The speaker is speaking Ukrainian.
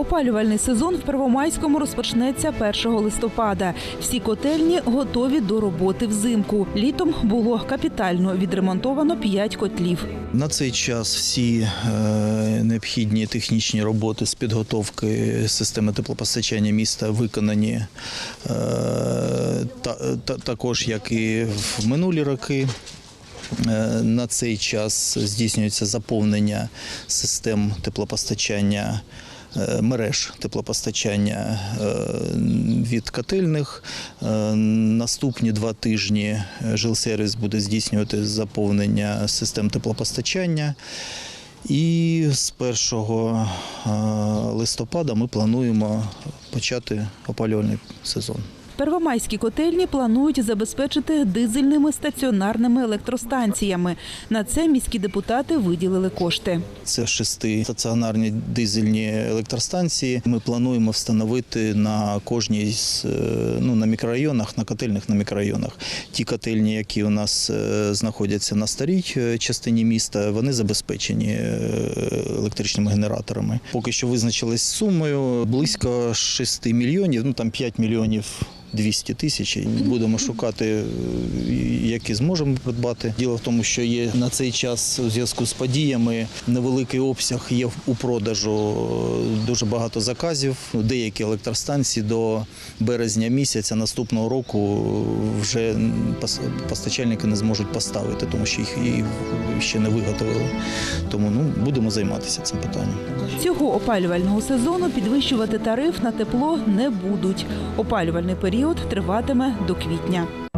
Опалювальний сезон в Первомайському розпочнеться 1 листопада. Всі котельні готові до роботи взимку. Літом було капітально відремонтовано 5 котлів. На цей час всі е, необхідні технічні роботи з підготовки системи теплопостачання міста виконані е, та, та, також, як і в минулі роки. Е, На цей час здійснюється заповнення систем теплопостачання. Е, Мереж теплопостачання е, від котельних. Е, Наступні два тижні жилсервіс буде здійснювати заповнення систем теплопостачання. І з 1 е, листопада ми плануємо почати опалювальний сезон. Первомайські котельні планують забезпечити дизельними стаціонарними електростанціями. На це міські депутати виділили кошти. Це шести стаціонарні дизельні електростанції. Ми плануємо встановити на кожній з е, ну, на мікрорайонах, на котельних на мікрорайонах. Ті котельні, які у нас е, знаходяться на старій е, частині міста, вони забезпечені електричними генераторами. Поки що визначились сумою близько 6 мільйонів, ну там 5 мільйонів. 200 тисяч. Будемо шукати, е, які зможемо придбати. Діло в тому, що є на цей час у зв'язку з подіями невеликий обсяг є у продажу е, дуже багато заказів. Деякі електростанції до березня місяця наступного року вже постачальники не зможуть поставити, тому що їх ще не виготовили. Тому ну будемо займатися цим питанням. Цього опалювального сезону підвищувати тариф на тепло не будуть. Опалювальний період триватиме до квітня.